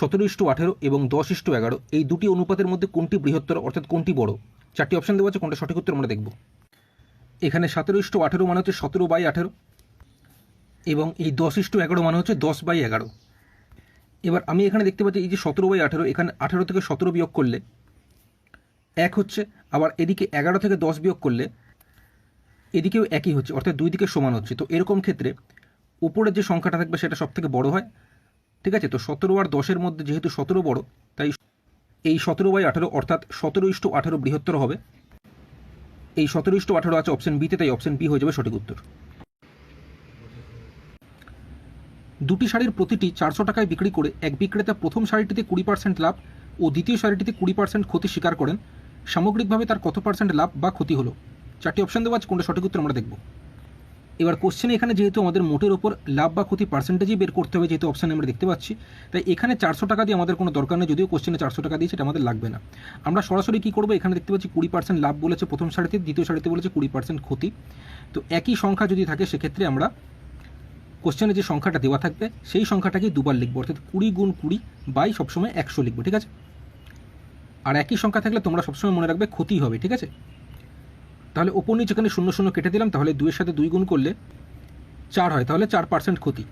সতেরো ইস্টু আঠেরো এবং দশ ইস্টু এগারো, এই দুটি অনুপাতের মধ্যে কোনটি বৃহত্তর অর্থাৎ কোনটি বড়? চারটি অপশন দেওয়া আছে, কোনটা সঠিক উত্তর আমরা দেখব। এখানে সতেরো ইস্টু আঠেরো মানে হচ্ছে সতেরো বাই আঠেরো এবং এই দশ ইস্টু এগারো মানে হচ্ছে দশ বাই এগারো। এবার আমি এখানে দেখতে পাচ্ছি, এই যে সতেরো বাই আঠেরো, এখানে আঠেরো থেকে সতেরো বিয়োগ করলে এক হচ্ছে, আবার এদিকে এগারো থেকে দশ বিয়োগ করলে এদিকেও একই হচ্ছে, অর্থাৎ দুই দিকে সমান হচ্ছে। তো এরকম ক্ষেত্রে উপরের যে সংখ্যাটা থাকবে সেটা সব থেকে বড় হয় ঠিক আছে? তো সতেরো আর দশের মধ্যে যেহেতু সতেরো বড়, তাই এই সতেরো বাই আঠেরো, অর্থাৎ সতেরো ইস্টু আঠেরো বৃহত্তর হবে। এই সতেরো ইস্টু আঠেরো আছে অপশন বিতে তাই অপশন বি হয়ে যাবে সঠিক উত্তর। দুটি শাড়ির প্রতিটি চারশো টাকায় বিক্রি করে এক বিক্রেতা প্রথম শাড়িটিতে কুড়ি পার্সেন্ট লাভ ও দ্বিতীয় শাড়িটিতে কুড়ি পার্সেন্ট ক্ষতি স্বীকার করেন। সামগ্রিকভাবে তার কত পার্সেন্ট লাভ বা ক্ষতি হলো? চারটি অপশন দেওয়া আছে, কোনটা সঠিক উত্তর আমরা দেখব। এবার কোশ্চেনে এখানে যেহেতু আমাদের মোটের ওপর লাভ বা ক্ষতি পার্সেন্টেজই বের করতে হবে যেহেতু অপশানে আমরা দেখতে পাচ্ছি, তাই এখানে চারশো টাকা দিয়ে আমাদের কোনো দরকার নেই, যদিও কোশ্চেনে চারশো টাকা দিয়ে সেটা আমাদের লাগবে না। আমরা সরাসরি কী করব? এখানে দেখতে পাচ্ছি কুড়ি পার্সেন্ট লাভ বলেছে প্রথম শাড়িতে দ্বিতীয় শাড়িতে বলেছে কুড়ি পার্সেন্ট ক্ষতি। তো একই সংখ্যা যদি থাকে, সেক্ষেত্রে আমরা কোশ্চেনে যে সংখ্যাটা দেওয়া থাকবে, সেই সংখ্যাটাকেই দুবার লিখব, অর্থাৎ কুড়ি গুণ কুড়ি বাই সবসময় একশো লিখব, ঠিক আছে? আর একই সংখ্যা থাকলে তোমরা সবসময় মনে রাখবে ক্ষতি হবে, ঠিক আছে? তাহলে ওপর নিচে এখানে শূন্য শূন্য কেটে দিলাম, তাহলে দুইয়ের সাথে দুই গুণ করলে চার হয়, তাহলে চার পার্সেন্ট ক্ষতি।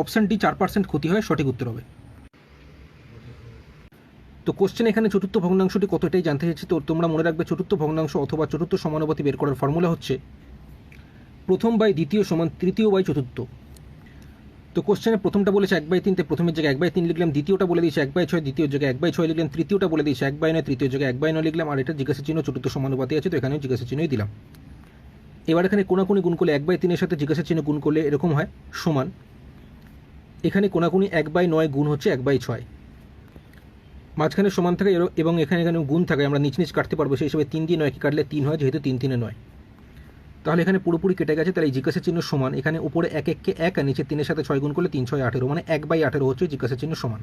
অপশান ডি চার পার্সেন্ট ক্ষতি হয়, সঠিক উত্তর হবে। তো কোশ্চেন এখানে চতুর্থ ভগ্নাংশটি কতটাই জানতে চাইছি? তো তোমরা মনে রাখবে চতুর্থ ভগ্নাংশ অথবা চতুর্থ সমানুপাতি বের করার ফর্মুলা হচ্ছে প্রথম বাই দ্বিতীয় সমান তৃতীয় বাই চতুর্থ। তো কোশ্চেনে প্রথমটা বলেছে এক বাই তিনতে প্রথমের জায়গায় এক বাই তিন লিখলাম, দ্বিতীয়টা বলে দিয়েছে এক বাই ছয়, দ্বিতীয় জায়গায় এক বাই ছয় লিখলাম, তৃতীয়টা বলে দিয়েছে এক বাই নয়, তৃতীয় জায়গায় এক বাই নয় লিখলাম, আর এটা জিজ্ঞাসা চিহ্ন চতুর্থ সমানুপাতি আছে, তো এখানেও জিজ্ঞাসা চিহ্নই দিলাম। এবার এখানে কোনাকুনি গুণ করলে এক বাই তিনের সাথে জিজ্ঞাসা চিহ্ন গুণ করলে এরকম হয়, সমান। এখানে কোনাকুনি এক বাই নয় গুণ হচ্ছে এক বাই ছয়। মাঝখানে সমান থাকে এবং এখানে এখানে গুণ থাকে, আমরা নিচ নিচ কাটতে পারব, সেই হিসেবে তিন দিয়ে নয়কে কাটলে তিন হয়, যেহেতু তিন তিনে নয়। তাহলে এখানে পুরোপুরি কেটে গেছে, তাহলে জিজ্ঞাসা চিহ্ন সমান। এখানে উপরে এক এককে এক আর নিচে তিনের সাথে ছয় গুণ করলে তিন ছয় আঠেরো মানে এক বাই আঠেরো হচ্ছে জিজ্ঞাসা চিহ্ন সমান।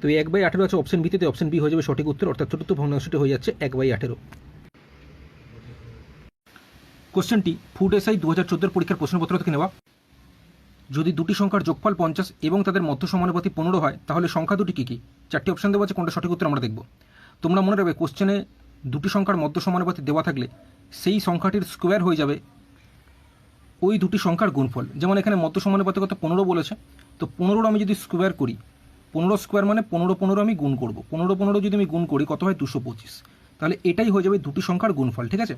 তো এই এক বাই আঠেরো আছে অপশন বিতে অপশন বি হয়ে যাবে সঠিক উত্তর, অর্থাৎ চতুর্থ ভগ্নাংশটি হয়ে যাচ্ছে এক বাই আঠেরো। কোশ্চেনটি ফুড এসআই দু হাজার চোদ্দোর পরীক্ষার প্রশ্নপত্র থেকে নেওয়া। যদি দুটি সংখ্যার যোগফল পঞ্চাশ এবং তাদের মধ্য সমানুপাতি পনেরো হয়, তাহলে সংখ্যা দুটি কী কী? চারটি অপশন দেওয়া আছে, কোনটা সঠিক উত্তর আমরা দেখব। তোমরা মনে রাখবে কোশ্চেনে দুটি সংখ্যার মধ্য সমানুপাতি দেওয়া থাকলে সেই সংখ্যাটির স্কোয়ার হয়ে যাবে ওই দুটি সংখ্যার গুণফল। যেমন এখানে মধ্য সমানুপাতি কত পনেরো বলেছে, তো পনেরোর আমি যদি স্কোয়ার করি, পনেরো স্কোয়ার মানে পনেরো পনেরো আমি গুণ করব। পনেরো পনেরো যদি আমি গুণ করি, কত হয়? দুশো পঁচিশ। তাহলে এটাই হয়ে যাবে দুটি সংখ্যার গুণফল, ঠিক আছে?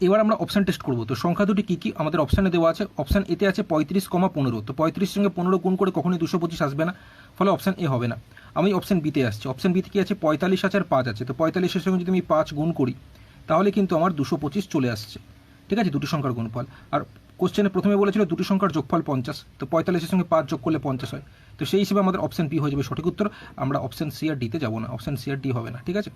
এবার আমরা অপশান টেস্ট করব। তো সংখ্যা দুটি কী কী? আমাদের অপশানে দেওয়া আছে অপশান এতে আছে পঁয়ত্রিশ কমা পনেরো। তো পঁয়ত্রিশ সঙ্গে পনেরো গুণ করে কখনোই দুশো পঁচিশ আসবে না, ফলে অপশান এ হবে না। আমি অপশান বিতে আসছি। অপশান বিতে কি আছে? পঁয়তাল্লিশ হাজার পাঁচ আছে। তো পঁয়তাল্লিশের সঙ্গে যদি আমি পাঁচ গুণ করি, তাহলে কিন্তু আমার দুশো পঁচিশ চলে আসছে। ঠিক আছে? দুটি সংখ্যার গুণফল। আর কোশ্চেনে প্রথমে বলেছিল দুটি সংখ্যার যোগফল পঞ্চাশ। তো পঁয়তাল্লিশের সঙ্গে পাঁচ যোগ করলে পঞ্চাশ হয়। তো সেই হিসেবে আমাদের অপশান বি হয়ে যাবে সঠিক উত্তর। আমরা অপশান সি আর ডিতে যাব না। অপশান সি আর ডি হবে না। ঠিক আছে?